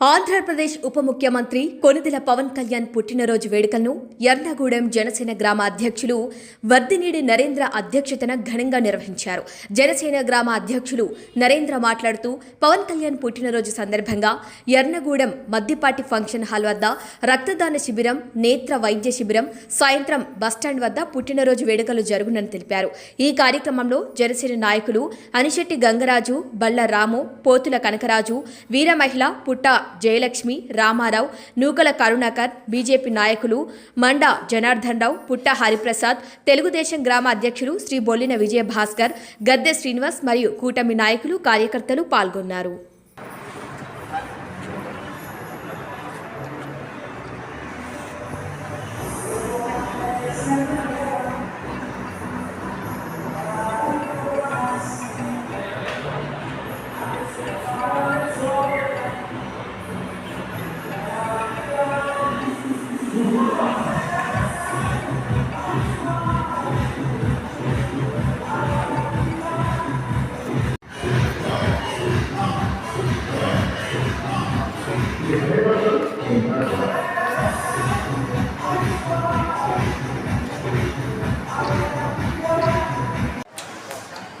ఆంధ్రప్రదేశ్ ఉప ముఖ్యమంత్రి కొనిదెల పవన్ కళ్యాణ్ పుట్టినరోజు వేడుకలను ఎర్నగూడెం జనసేన గ్రామ అధ్యక్షులు వర్దినీడి నరేంద్ర అధ్యక్షతన ఘనంగా నిర్వహించారు. జనసేన గ్రామ అధ్యక్షులు నరేంద్ర మాట్లాడుతూ పవన్ కళ్యాణ్ పుట్టినరోజు సందర్భంగా ఎర్నగూడెం మద్దిపాటి ఫంక్షన్ హాల్ వద్ద రక్తదాన శిబిరం నేత్ర వైద్య శిబిరం సాయంత్రం బస్టాండ్ వద్ద పుట్టినరోజు వేడుకలు జరుగునని తెలిపారు. ఈ కార్యక్రమంలో జనసేన నాయకులు అనిశెట్టి గంగరాజు బళ్ళ రాము పోతుల కనకరాజు వీరమహిళ పుట్ట జయలక్ష్మి రామారావు నూకల కరుణాకర్ బీజేపీ నాయకులు మండా జనార్దన్ రావు పుట్ట హరిప్రసాద్ తెలుగుదేశం గ్రామ అధ్యక్షులు శ్రీ బొల్లిన విజయ భాస్కర్ గద్దె శ్రీనివాస్ మరియు కూటమి నాయకులు కార్యకర్తలు పాల్గొన్నారు.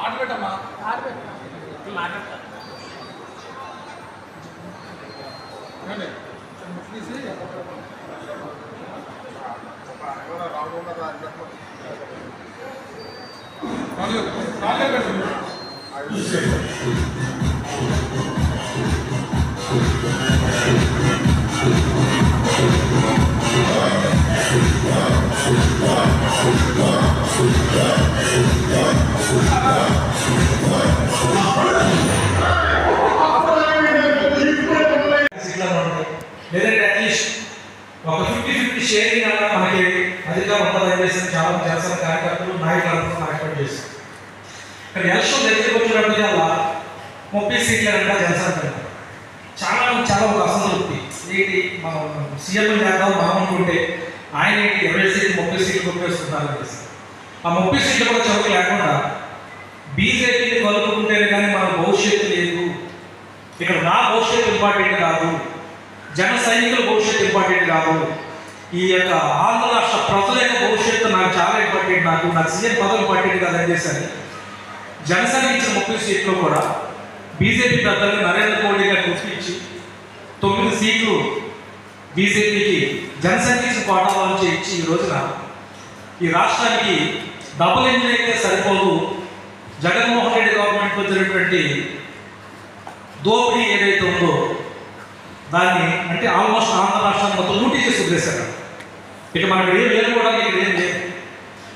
ఆర్డర్ పెట్టమ్మా ఆర్డర్ పెట్టమ్మా మాట్లాడతా రాలేదు రాలేదు ఫిఫ్టీ షేరింగ్ అన్న మనకి అధికారం ఉంటుందని చెప్పేసి చాలా చేస్తారు జనసేన కార్యకర్తలు నాయకులందరూ నాకు ఎక్స్పెక్ట్ ఇక్కడ ఎలక్షన్ దగ్గరికి వచ్చినప్పటికల్లా ముప్పై సీట్లు జనసేన చాలా చాలా ఒక అసంతృప్తి ఏంటి? మనం సీఎం చేద్దాం బాగుంటుంటే ఆయన ఏంటి? ఇరవై సీట్లు ముప్పై సీట్లు కొట్టేస్తున్నారు అనేసి ఆ ముప్పై సీట్లు కూడా చదువు లేకుండా బీజేపీని కలుపుకుంటేనే కానీ మన భవిష్యత్తు లేదు. ఇక్కడ నా భవిష్యత్తు ఇంపార్టెంట్ కాదు. జన సైనికుల భవిష్యత్తు ఇంపార్టెంట్ కాదు. ఈ యొక్క ఆంధ్ర రాష్ట్ర ప్రజల యొక్క భవిష్యత్తు నాకు చాలా ఇంపార్టెంట్. నాకు నాకు సీఎం పదవి ఇంపార్టెంట్ కాదని చేశాను జనసేన ఇచ్చిన ముప్పై సీట్లు కూడా బీజేపీ పెద్దలు నరేంద్ర మోడీ గారు గుర్తించి తొమ్మిది సీట్లు బీజేపీకి జనసేన ఇచ్చిన కోటాల నుంచి ఇచ్చి ఈ రోజున ఈ రాష్ట్రానికి డబుల్ ఇంజిన్ అయితే సరిపోదు. జగన్మోహన్ రెడ్డి గవర్నమెంట్ జరిగినటువంటి దోపిడీ ఏదైతే ఉందో దాన్ని అంటే ఆల్మోస్ట్ ఆంధ్ర రాష్ట్రాన్ని మొత్తం లూటీ చేసి వదిలేశారు. ఇక మనకి ఏం లేకపోవడానికి ఇక్కడ ఏం లేదు.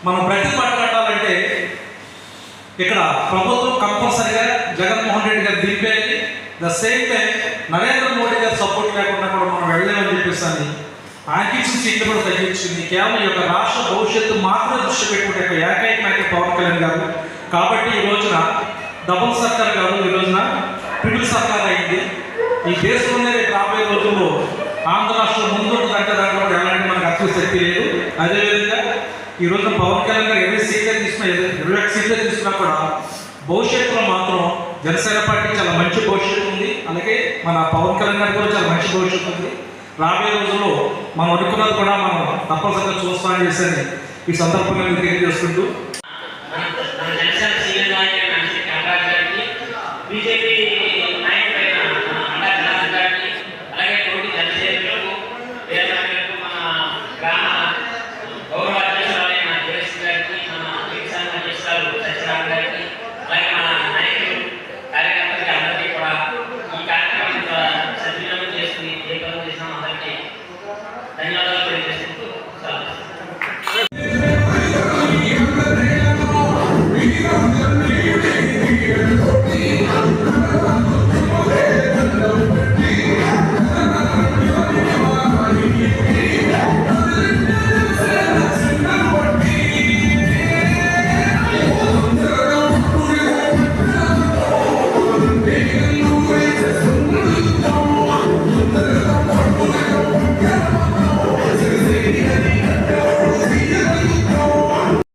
మనం ప్రతి కట్టాలంటే ఇక్కడ ప్రభుత్వం కంపల్సరిగా Jaganmohan Reddy garu దింపేయాలి. The same time Narendra Modi గారి సపోర్ట్ లేకుండా కూడా మనం వెళ్ళలేమని చెప్పేసి అని సీట్లు కూడా తగ్గించింది. కేవలం ఈ యొక్క రాష్ట్ర భవిష్యత్తు మాత్రమే దృష్టి పెట్టుకుంటే యొక్క ఏకైక నాయకుడు పవన్ కళ్యాణ్ గారు. కాబట్టి ఈ రోజున డబుల్ సర్కార్ కాదు ఈ రోజున ట్రిపుల్ సర్కార్ అయింది. ఈ దేశంలోనే రాబోయే రోజుల్లో ఆంధ్ర రాష్ట్రం ముందుంటుందంటే దాంట్లో ఎలాంటి మనకు అర్థం శక్తి లేదు. అదేవిధంగా ఈ రోజున పవన్ కళ్యాణ్ గారు ఇరవై సీట్లు తీసుకున్నా ఇరవై ఒక్క సీట్లే తీసుకున్నా కూడా భవిష్యత్తులో మాత్రం జనసేన పార్టీ చాలా మంచి భవిష్యత్తు ఉంది. అలాగే మన పవన్ కళ్యాణ్ గారికి కూడా చాలా మంచి భవిష్యత్తు ఉంది. రాబోయే రోజుల్లో మనం అనుకున్నది కూడా మనం తప్పనిసరిగా చూస్తామని చేసి ఈ సందర్భంగా తెలియజేసుకుంటూ